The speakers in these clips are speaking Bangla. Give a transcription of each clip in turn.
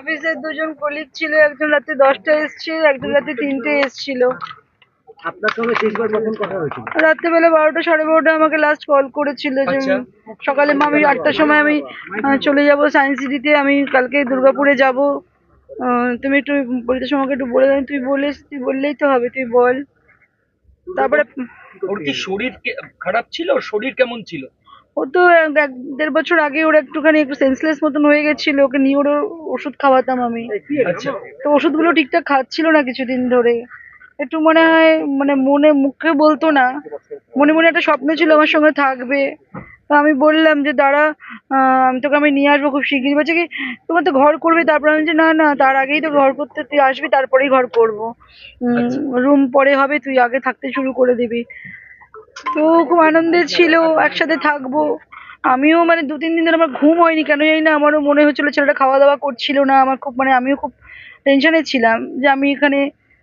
অফিসের দুজন কলিগ ছিল একজন রাতে দশটা এসছে একজন রাতে তিনটে এসছিল। আপনার সঙ্গে শেষবার কখন কথা হয়েছিল? রাত্রেবেলা বারোটা সাড়ে বারোটা আমাকে লাস্ট কল করেছিল যে আচ্ছা। সকালে মা আমি আটটার সময় আমি চলে যাব সায়েন্স সিটিতে আমি কালকে দুর্গাপুরে যাব। তুমি একটু পরিতোষ আমাকে একটু বলে দাও তুই বলিস তুই বললেই তো হবে তুই বল। তারপরে ওর কি শরীর কে- খারাপ ছিল? ওর শরীর কেমন ছিল? ও তো এক এক দেড় বছর আগে ওর একটুখানি একটু সেন্সলেস মতন হয়ে গেছিল ওকে নিয়ে ওর ওষুধ খাওয়াতাম আমি। আচ্ছা। তো ওষুধগুলো ঠিকঠাক খাচ্ছিল না কিছুদিন ধরে। একটু মনে হয় মানে মনে মুখে বলতো না। মনে মনে একটা স্বপ্ন ছিল আমার সঙ্গে থাকবে। তো আমি বললাম যে দাঁড়া তোকে আমি নিয়ে আসব খুব শিগগিরই। বলছে কি তোমার তো ঘর করবে। তারপর আমি যে না না তার আগেই তো ঘর করতে তুই আসবি তারপরেই ঘর করব। রুম পরে হবে তুই আগে থাকতে শুরু করে দিবি। তো খুব আনন্দে ছিল, একসাথে থাকব। আমিও মানে দু, তিন দিন ধরে আমার ঘুম হয়নি, কেন জানি না, আমারও মনে হচ্ছিল ছেলেটা খাওয়া দাওয়া করছিল না, আমার খুব মানে আমিও খুব টেনশানে ছিলাম যে আমি এখানে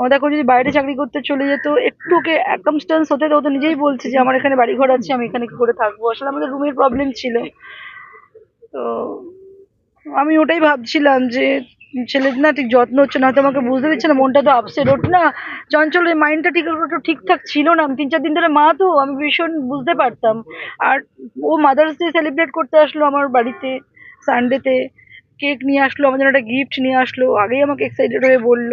ও দেখো যদি বাইরে চাকরি করতে চলে যেত, একটু ওকে অ্যাকামস্টেন্স হতে তো নিজেই বলছে যে আমার এখানে বাড়ি ঘর আছে, আমি এখানে কি করে থাকব? আসলে আমাদের রুমের প্রবলেম ছিল। তো আমি ওটাই ভাবছিলাম যে ছেলের না ঠিক যত্ন হচ্ছে না, হয়তো আমাকে বুঝতে দিচ্ছে না, মনটা তো আপসেট ওর না চঞ্চল এই মাইন্ডটা ঠিক একটু ঠিকঠাক ছিল না। তিন চার দিন ধরে মা তো, আমি ভীষণ বুঝতে পারতাম। আর ও মাদার্স ডে সেলিব্রেট করতে আসলো আমার বাড়িতে সানডেতে কেক নিয়ে আসলো, আমার জন্য একটা গিফট নিয়ে আসলো, আগেই আমাকে এক্সাইটেড হয়ে বলল।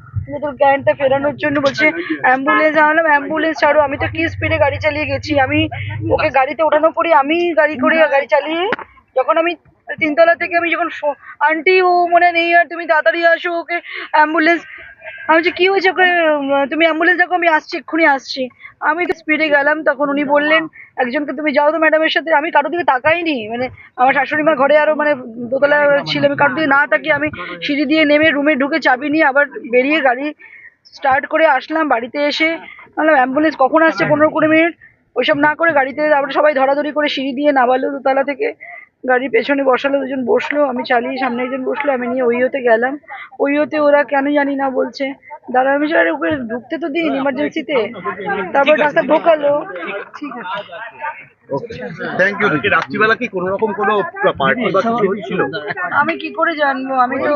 কিন্তু জ্ঞানটা ফেরানোর জন্য বলছে অ্যাম্বুলেন্স আনলাম অ্যাম্বুলেন্স ছাড়ো, আমি তো কি স্পিডে গাড়ি চালিয়ে গেছি? আমি ওকে গাড়িতে ওঠানোর পরে আমি গাড়ি করে গাড়ি চালিয়ে যখন আমি তিনতলা থেকে আমি যখন আন্টি ও মনে নেই আর তুমি তাড়াতাড়ি আসো ওকে অ্যাম্বুলেন্স আমি বলছি, কি হয়েছে ওকে? তুমি অ্যাম্বুলেন্স দেখো, আমি আসছি, এক্ষুনি আসছি। আমি তো স্পিডে গেলাম, তখন উনি বললেন, একজনকে তুমি যাও তো ম্যাডামের সাথে। আমি কারোর দিকে তাকাইনি মানে আমার শাশুড়ি মা ঘরে আরও মানে দোতলা ছিল, আমি কারোর দিকে না তাকিয়ে আমি সিঁড়ি দিয়ে নেমে রুমে ঢুকে চাবি নিয়ে আবার বেরিয়ে গাড়ি স্টার্ট করে আসলাম বাড়িতে এসে। বললাম অ্যাম্বুলেন্স কখন আসছে? পনেরো কুড়ি মিনিট। ওইসব না করে গাড়িতে তারপরে সবাই ধরাধরি করে সিঁড়ি দিয়ে নামালো দোতলা থেকে। গাড়ির পেছনে বসালো, দুজন বসল, আমি চালিয়ে সামনে একজন বসল, আমি নিয়ে ওই ওইওতে গেলাম। ওই ওইওতে ওরা কেন জানি না বলছে। দাঁড়া আমি বলছি, আরে ওকে ঢুকতে তো দিন ইমার্জেন্সিতে তারপর ডাক্তার ঢোকালো। ঠিক আছে। থ্যাংক ইউ রাত্রিবেলা কি কোনো রকম কোনো পার্টি বা কিছু হয়েছিল? আমি কি করে জানব? আমি তো